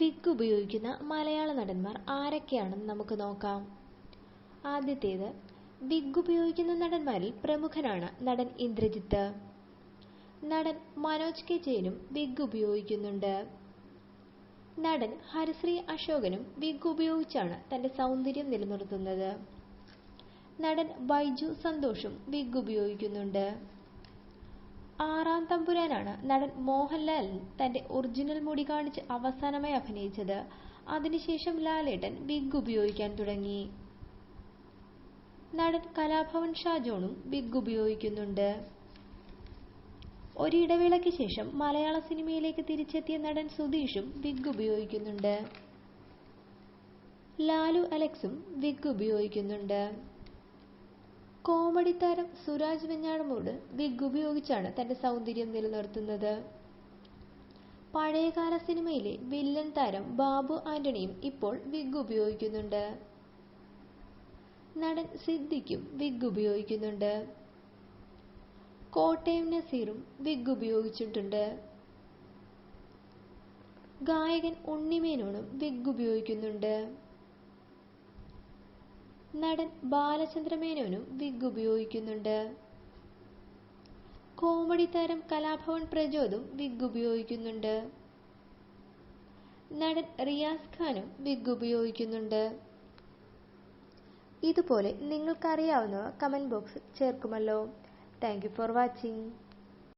Wig ഉപയോഗിക്കുന്ന മലയാള നടന്മാർ ആരൊക്കെയാണെന്ന് നമുക്ക് നോക്കാം. ആദ്യത്തേത് വിഗ് ഉപയോഗിക്കുന്ന നടന്മാരിൽ പ്രമുഖനാണ് നടൻ ഇന്ദ്രജിത്ത്. നടൻ മനോജ് കെ ജയനും വിഗ് ഉപയോഗിക്കുന്നുണ്ട്. നടൻ ഹരിശ്രീ അശോകനും വിഗ് ഉപയോഗിച്ചാണ് തന്റെ സൗന്ദര്യം നിലനിർത്തുന്നത്. നടൻ ബൈജു സന്തോഷും വിഗ് ഉപയോഗിക്കുന്നുണ്ട്. ആറാം തമ്പുരാനാണ് നടൻ മോഹൻലാൽ തന്റെ ഒറിജിനൽ മുടി കാണിച്ച് അവസാനമായി അഭിനയിച്ചത്. അതിനുശേഷം ലാലേട്ടൻ വിഗ് ഉപയോഗിക്കാൻ തുടങ്ങി. നടൻ കലാഭവൻ ഷാജോണും വിഗ് ഉപയോഗിക്കുന്നുണ്ട്. ഒരിടവേളയ്ക്ക് ശേഷം മലയാള സിനിമയിലേക്ക് തിരിച്ചെത്തിയ നടൻ സുധീഷും വിഗ് ഉപയോഗിക്കുന്നുണ്ട്. ലാലു അലക്സും വിഗ് ഉപയോഗിക്കുന്നുണ്ട്. കോമഡി താരം സുരാജ് വെഞ്ഞാറമൂട് വിഗ് ഉപയോഗിച്ചാണ് തന്റെ സൗന്ദര്യം നിലനിർത്തുന്നത്. പഴയകാല സിനിമയിലെ വില്ലൻ താരം ബാബു ആന്റണിയും ഇപ്പോൾ വിഗ് ഉപയോഗിക്കുന്നുണ്ട്. നടൻ സിദ്ദിഖും വിഗ് ഉപയോഗിക്കുന്നുണ്ട്. കോട്ടയം നസീറും വിഗ് ഉപയോഗിച്ചിട്ടുണ്ട്. ഗായകൻ ഉണ്ണിമേനോനും വിഗ് ഉപയോഗിക്കുന്നുണ്ട്. നടൻ ബാലചന്ദ്രമേനോനും വിഗ് ഉപയോഗിക്കുന്നുണ്ട്. കോമഡി താരം കലാഭവൻ പ്രജോദും വിഗ് ഉപയോഗിക്കുന്നുണ്ട്. നടൻ റിയാസ് ഖാനും വിഗ് ഉപയോഗിക്കുന്നുണ്ട്. ഇതുപോലെ നിങ്ങൾക്കറിയാവുന്നവ കമന്റ് ബോക്സിൽ ചേർക്കുമല്ലോ. Thank for watching.